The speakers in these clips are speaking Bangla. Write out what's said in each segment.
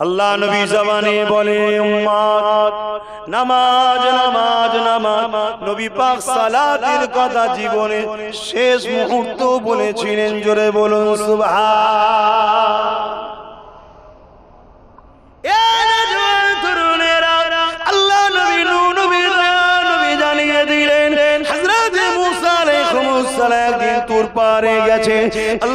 আল্লাহ নবী জবানে বলে উম্মত নামাজ নামাজ নামাজ। নবী পাক সালাতের কথা জীবনে শেষ মুহূর্ত বলেছিলেন জোরে বলুন সুবহান। একদিন তুর পারে গেছে।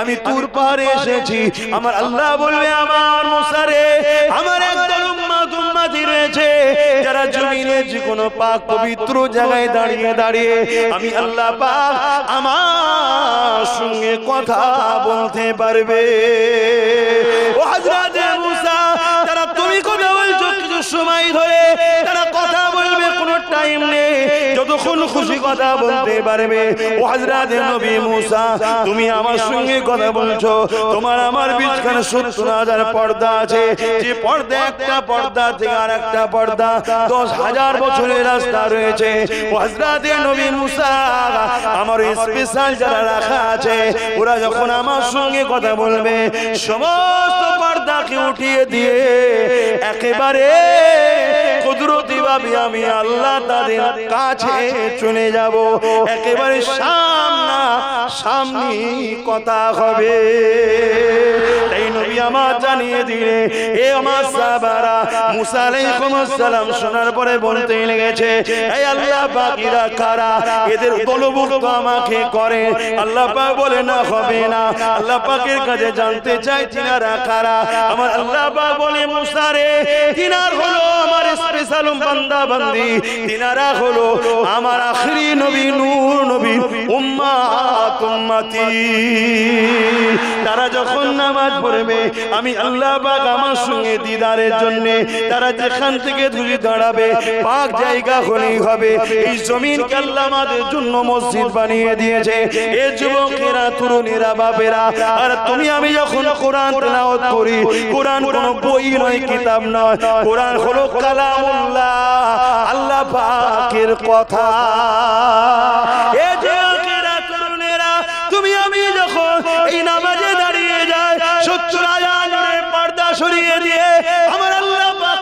আমি তুর পারে এসেছি। আমার আল্লাহ বলবে আমার মুসারে আমার একদল উম্মত উম্মতি রয়েছে যারা জমিনে যে কোনো পাক পবিত্র জায়গায় দাঁড়িয়ে দাঁড়িয়ে আমি আল্লাহ পাক আমার সঙ্গে কথা বলতে পারবে। ও হযরতে সময় ধরে তারা কথা বলবে, কোনো টাইম নেই। যতক্ষণ খুশি কথা বলতে পারবে। ও হযরতে নবী মূসা, তুমি আমার সঙ্গে কথা বলছো। তোমার আমার বিচখানে সত্তর হাজার পর্দা আছে। যে পর্দা একটা পর্দা থেকে আর একটা পর্দা দশ হাজার বছরের রাস্তা রয়েছে। ও হযরতে নবী মূসা, আমার স্পেশাল যারা রাখা আছে, ওরা যখন আমার সঙ্গে কথা বলবে, সমস্ত পর্দাকে উঠিয়ে দিয়ে একেবারে কুদরতি ভাবে আমি আল্লাহ তাদের কাছে চলে যাব। একেবারে সামনা সামনি কথা হবে। আমার আল্লাহ আমাকে করে। আল্লাহ বলে, না, হবে না। আল্লাহ পাকের জানতে চাই কারা? আমার আল্লাহ বলে হলো আমার স্পেশাল তারা যখন নামাজ পড়বে, আমি আল্লাহ আমার সঙ্গে দিদারের জন্য তারা যেখান থেকে দাঁড়াবে, পাক জায়গা হলেই হবে। এই জমিনকে আল্লাহ আমাদের জন্য মসজিদ বানিয়ে দিয়েছে। যুবকেরা, তরুণীরা, বাপেরা, আর তুমি, আমি যখন কোরআন করি, কোরআন কোনো বই নয়, কিতাব নয়। কোরআন হলো কালামুল্লাহ। আল্লাহ পাকের কথা। তুমি আমি যখন এই নামাজে দাঁড়িয়ে যায় সত্তর হাজার দিয়ে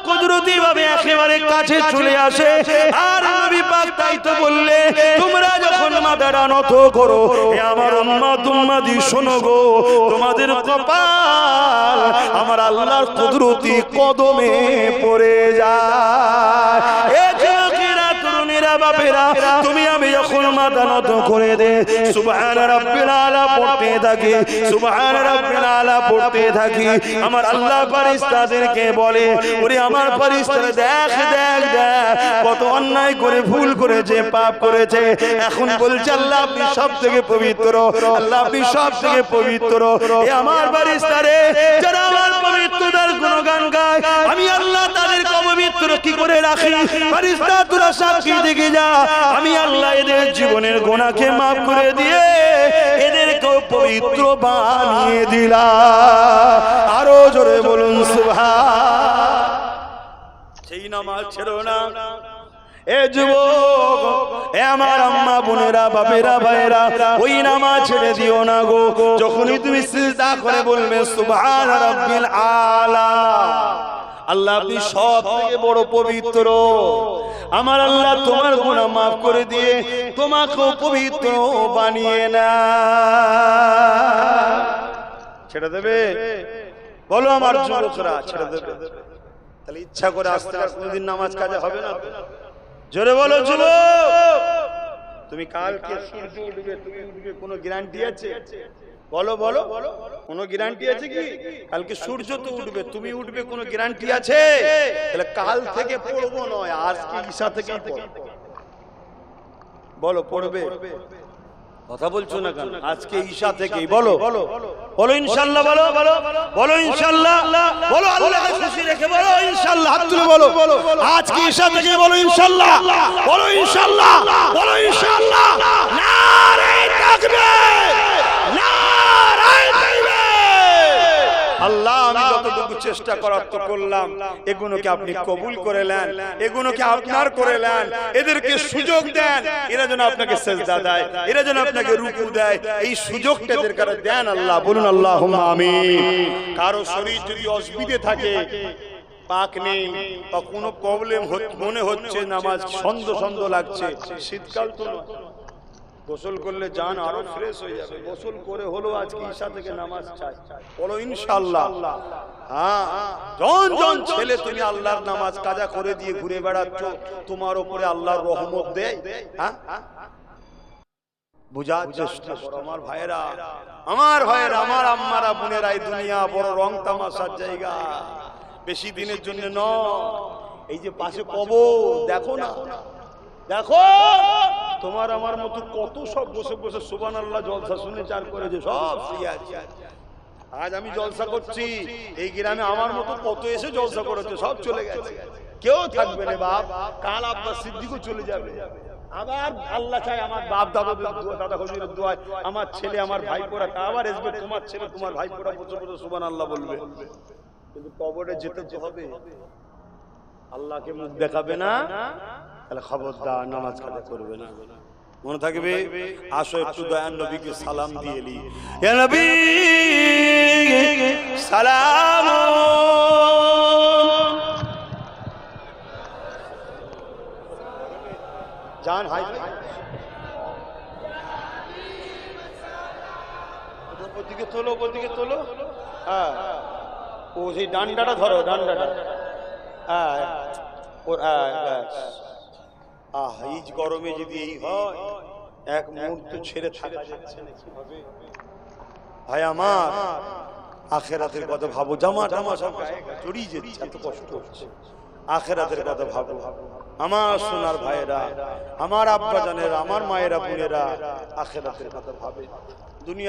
কুদরতি ভাবে একেবারে চলে আসে। আর তাই তো বললে, তোমরা যখন নত করো আমার উম্মাত উম্মাদি শোনো গো, তোমাদের কপাল আমার আল্লাহর কুদরতি কদমে পড়ে যায়। এ বাপেরা, তুমি আমি যখন মাথা করে দে, সুবহান রাব্বিল আলা পড়তে থাকি, সুবহান রাব্বিল আলা পড়তে থাকি। আমার আল্লাহ ফেরেশতাদেরকে বলে, ওরে আমার ফেরেশতারা, দেখ দেখ কত অন্যায় করে, ভুল করেছে পাপ করেছে। এখন বলছে, আল্লাহ আপনি সব থেকে পবিত্র, আল্লাহ আপনি সব থেকে পবিত্র। এ আমার ফেরেশতারে, যারা আমার পবিত্রতার গুণগান গায়, আমি আল্লাহ জীবনের গোনাকে মাফ করে দিয়ে এদেরকেও পবিত্র বানিয়ে দিলা আরও জোরে বলুন সুভা সেই নামাজ ছেড়ো না। এ যুবক, এ আমার আম্মা, বোনেরা, বাপেরা ভাইরা ওই নামাজ ছেড়ে দিও না গো। যখনই তুমি সিজদা করে বলবে, সুবহান রাব্বিল আলা। আল্লাহ আপনি সব থেকে বড় পবিত্র। আমার আল্লাহ তোমার গুনাহ মাফ করে দিয়ে তোমাকেও পবিত্র বানিয়ে না ছেড়ে দেবে? বলো আমার যুবকরা, ছেড়ে দেবে। তাহলে ইচ্ছা করে আসতে কোনদিন নামাজ কাজে হবে না জোরে বলো, যুবক। তুমি কালকে সূর্য উঠবে, তুমি উঠবে, কোনো গ্যারান্টি আছে? বলো বলো। কোনো গ্যারান্টি আছে কি? কালকে সূর্য তো উঠবে তুমি উঠবে কোনো গ্যারান্টি আছে? তাহলে কাল থেকে পড়ব নয় আজকে ঈশা পড়ব? বলো পড়বে। কথা বলছো না কেন? আজকে ঈশা থেকেই বলো। বলো। বলো ইনশাল্লাহ বলো। বলো বলো ইনশাল্লাহ বলো আল্লাহ খুশি রেখে বলো ইনশাল্লাহ হাত তুলে বলো। আজ কি ঈশা থেকে বলো ইনশাআল্লাহ। বলো ইনশাআল্লাহ বলো ইনশাআল্লাহ নারে তাকবীর নারে তাকবীর আল্লাহ আমি যতটুকু চেষ্টা করার তো করলাম। এগুলোকে আপনি কবুল করে নেন, এগুলোকে আপনার করে নেন, এদেরকে সুযোগ দেন। এরা যেন আপনাকে সেজদা দেয়, এরা যেন আপনাকে রুকু দেয়। এই সুযোগটা এদের কাছে দেন আল্লাহ, বলুন আল্লাহ আমিন। কারও শরীর যদি অসুবিধে থাকে, পাক নেই, বা কোনো প্রবলেম মনে হচ্ছে নামাজ ছন্দ ছন্দ লাগছে, শীতকাল তো। গোসল করলে জান আরও ফ্রেশ হয়ে যাবে। গোসল করে হলো আজকে ঈশা থেকে নামাজ চাই। বলো ইনশাআল্লাহ। হ্যাঁ জন জন ছেলে, তুমি নামাজ করে দিয়ে ঘুরে তোমার আল্লাহর রহমত দেয়। হ্যাঁ? আমার ভাইয়েরা। আমার আমার বড় তামাশার জায়গা। বেশি দিনের জন্য ন এই যে পাশে কবর, দেখো না। দেখো! তোমার আমার মতো কত সব বসে বসে সুবান আল্লাহ জলসা শুনে চার করেছে সব শুয়ে আছে। আজ আমি জলসা করছি এই গ্রামে আমার মতো কত এসে জলসা করেছে সব চলে গেছে। কেউ থাকবে না বাপ কাল আব্বাস সিদ্দিকও চলে যাবে। আবার আল্লাহ চাই আমার বাপ দাদা হুজুরের দোয়ায় আমার ছেলে আমার আবার আসবে তোমার ছেলে তোমার ভাইপোরা বসে বসে সুবান আল্লাহ বলবে। কিন্তু কবরে যেতে তো হবে। আল্লাহকে মুখ দেখাবে না? তাহলে খবরদার নামাজ কাজা করবে না। মনে থাকবে? আসো একটু দয়ান নবীকে সালাম দিয়ে নবী, সালাম। জান, হাই। তোলো তোলো। হ্যাঁ। ও সেই ডান্ডাটা ধরো, ডান্ডাটা। হ্যাঁ। ওর হ্যাঁ। আহ এই গরমে যদি এই হয়, এক মুহূর্ত ছেড়ে থাকা যাচ্ছে। ভাই আমার, আখেরাতের কথা ভাবো। জামা টামা সব গায়ে যাচ্ছে, এত কষ্ট হচ্ছে। আখেরাতের কথা ভাবো। আমার সোনার ভাইয়েরা, আমার আব্বা জানেরা আমার মায়েরা, বোনেরা, আখেরাতের কথা ভাবে। দুনিয়া